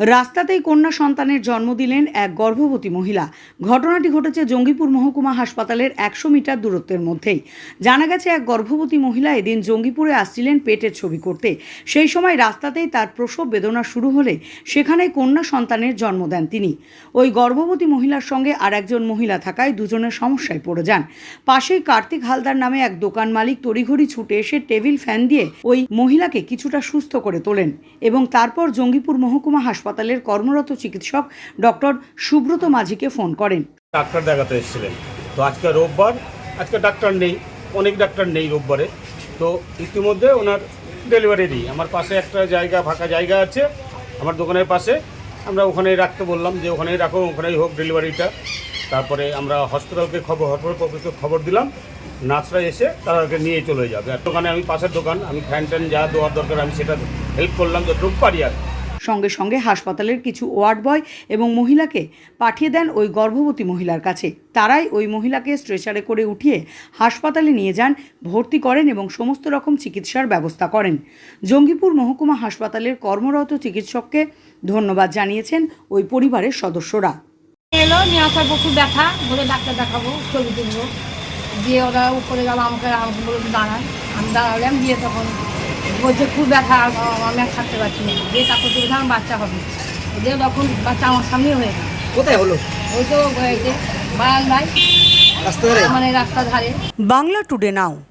রাস্তাতেই কন্যা সন্তানের জন্ম দিলেন এক গর্ভবতী মহিলা। ঘটনাটি ঘটেছে জঙ্গিপুর মহকুমা হাসপাতালের একশো মিটার দূরত্বের মধ্যেই। জানা গেছে, এক গর্ভবতী মহিলা এদিন জঙ্গিপুরে আসছিলেন পেটের ছবি করতে। সেই সময় রাস্তাতেই তার প্রসব বেদনা শুরু হলে সেখানে কন্যা সন্তানের জন্ম দেন তিনি। ওই গর্ভবতী মহিলার সঙ্গে আর একজন মহিলা থাকায় দুজনের সমস্যায় পড়ে যান। পাশেই কার্তিক হালদার নামে এক দোকান মালিক তড়িঘড়ি ছুটে এসে টেবিল ফ্যান দিয়ে ওই মহিলাকে কিছুটা সুস্থ করে তোলেন এবং তারপর জঙ্গিপুর মহকুমা হাসপাতালের কর্মরত চিকিৎসক ডক্টর সুব্রত মাঝিকে ফোন করেন। ডাক্তার দেখাতে এসেছিলেন। তো আজকে রোববার, আজকে ডাক্তার নেই, অনেক ডাক্তার নেই রোববারে। তো ইতিমধ্যে ওনার ডেলিভারি দিই আমার পাশে একটা জায়গা, ফাঁকা জায়গা আছে। আমার দোকানের পাশে। আমরা ওখানেই রাখতে বললাম যে ওখানেই রাখো, ওখানেই হোক ডেলিভারিটা। তারপরে আমরা হসপিটালকে খবর হসপিটালকে খবর দিলাম। নার্সরা এসে তাদেরকে নিয়ে চলে যাবে। আর দোকানে আমি পাশের দোকান, আমি ফ্যান ট্যান যা দেওয়ার দরকার আমি সেটা হেল্প করলাম যতটুকু পারি আর। সঙ্গে সঙ্গে হাসপাতালের কিছু ওয়ার্ড বয় এবং মহিলাকে পাঠিয়ে দেন ওই গর্ভবতী মহিলার কাছে। তারাই ওই মহিলাকে স্ট্রেচারে করে উঠিয়ে হাসপাতালে নিয়ে যান, ভর্তি করেন এবং সমস্ত রকম চিকিৎসার ব্যবস্থা করেন। জঙ্গিপুর মহকুমা হাসপাতালের কর্মরত চিকিৎসককে ধন্যবাদ জানিয়েছেন ওই পরিবারের সদস্যরা। এলো, নিয়ে আসার প্রচুর ব্যথা, বলে ডাক্তার দেখাবো, ছবি তুলবো। দিয়ে ওরা উপরে গেল, আমাকে আমাকে বলে দাঁড়ান, আমি দাঁড়ালাম, দিয়ে তখন বলছে খুব ব্যথা আমি আর থাকতে পারছি না। যে কাপড় তুলে আমার বাচ্চা হবে। যে তখন বাচ্চা আমার সামনে হয়ে গেল। কোথায় হলো? ওই তো বারান্দায় রাস্তা মানে রাস্তা ধারে বাংলা টুডে নাও।